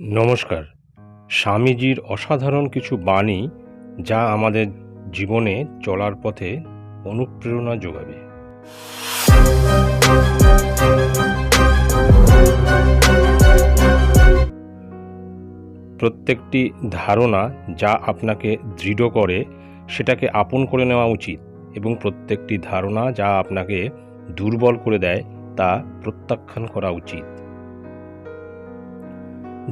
নমস্কার। স্বামীজির অসাধারণ কিছু বাণী যা আমাদের জীবনে চলার পথে অনুপ্রেরণা যোগাবে। প্রত্যেকটি ধারণা যা আপনাকে দৃঢ় করে সেটাকে আপন করে নেওয়া উচিত এবং প্রত্যেকটি ধারণা যা আপনাকে দুর্বল করে দেয় তা প্রত্যাখ্যান করা উচিত।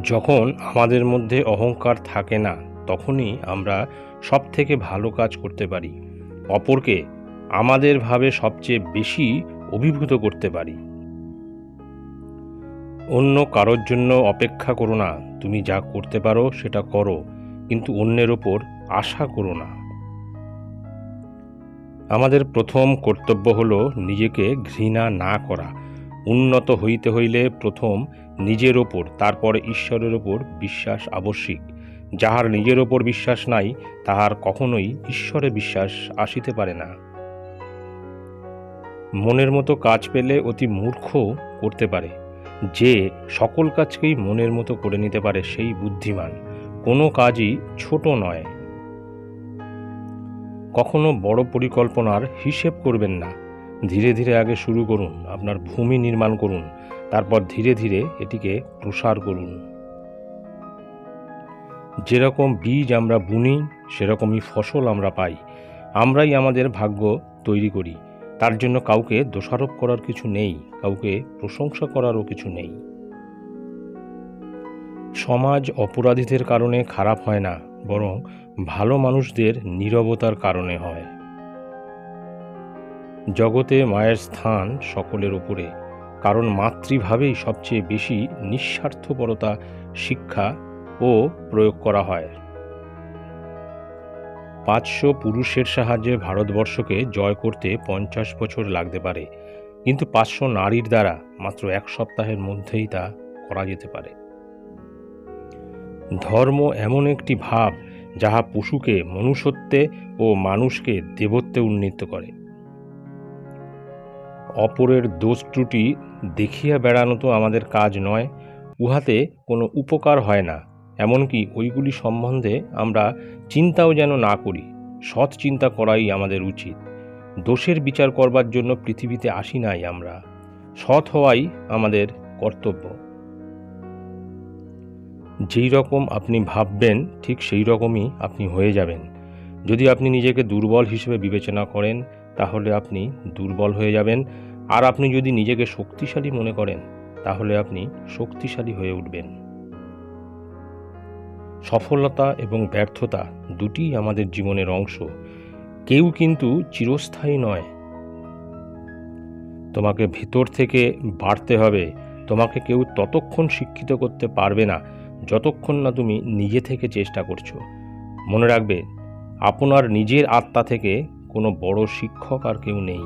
যখন আমাদের মধ্যে অহংকার থাকে না, তখনই আমরা সব থেকে ভালো কাজ করতে পারি। অপরকে আমাদের ভাবে সবচেয়ে বেশি অভিভূত করতে পারি। অন্য কারোর জন্য অপেক্ষা করো না, তুমি যা করতে পারো সেটা করো, কিন্তু অন্যের ওপর আশা করো না। আমাদের প্রথম কর্তব্য হলো নিজেকে ঘৃণা না করা। উন্নত হইতে হইলে প্রথম নিজের ওপর, তারপর ঈশ্বরের ওপর বিশ্বাস আবশ্যিক। যাহার নিজের ওপর বিশ্বাস নাই, তাহার কখনোই ঈশ্বরে বিশ্বাস আসিতে পারে না। মনের মতো কাজ পেলে অতি মূর্খ করতে পারে। যে সকল কাজকেই মনের মতো করে নিতে পারে সেই বুদ্ধিমান। কোনো কাজই ছোট নয়। কখনো বড় পরিকল্পনার হিসেব করবেন না। ধীরে ধীরে আগে শুরু করুন, আপনার ভূমি নির্মাণ করুন, তারপর ধীরে ধীরে এটিকে প্রসার করুন। যেরকম বীজ আমরা বুনি, সেরকমই ফসল আমরা পাই। আমরাই আমাদের ভাগ্য তৈরি করি। তার জন্য কাউকে দোষারোপ করার কিছু নেই, কাউকে প্রশংসা করারও কিছু নেই। সমাজ অপরাধীদের কারণে খারাপ হয় না, বরং ভালো মানুষদের নীরবতার কারণে হয়। জগতে মায়ের স্থান সকলের ওপরে কারণ মাতৃভাবেই সবচেয়ে বেশি নিঃস্বার্থপরতা, শিক্ষা ও প্রয়োগ করা হয়। পাঁচশো পুরুষের সাহায্যে ভারতবর্ষকে জয় করতে পঞ্চাশ বছর লাগতে পারে, কিন্তু পাঁচশো নারীর দ্বারা মাত্র এক সপ্তাহের মধ্যেই তা করা যেতে পারে। ধর্ম এমন একটি ভাব, যাহা পশুকে মনুষ্যত্বে ও মানুষকে দেবত্বে উন্নীত করে। অপরের দোষ ত্রুটি দেখিয়া বেড়ানো তো আমাদের কাজ নয়, উহাতে কোনো উপকার হয় না। এমনকি ওইগুলি সম্বন্ধে আমরা চিন্তাও যেন না করি, সৎ চিন্তা করাই আমাদের উচিত। দোষের বিচার করবার জন্য পৃথিবীতে আসি নাই আমরা। সৎ হওয়াই আমাদের কর্তব্য। যেই রকম আপনি ভাববেন, ঠিক সেই রকমই আপনি হয়ে যাবেন। যদি আপনি নিজেকে দুর্বল হিসেবে বিবেচনা করেন তাহলে আপনি দুর্বল হয়ে যাবেন। আর আপনি যদি নিজেকে শক্তিশালী মনে করেন, তাহলে আপনি শক্তিশালী হয়ে উঠবেন। সফলতা এবং ব্যর্থতা দুটিই আমাদের জীবনের অংশ। কেউ কিন্তু চিরস্থায়ী নয়। তোমাকে ভেতর থেকে বাড়তে হবে। তোমাকে কেউ ততক্ষণ শিক্ষিত করতে পারবে না, যতক্ষণ না তুমি নিজে থেকে চেষ্টা করছ। মনে রাখবে, আপনার নিজের আত্মা থেকে কোনো বড় শিক্ষক আর কেউ নেই।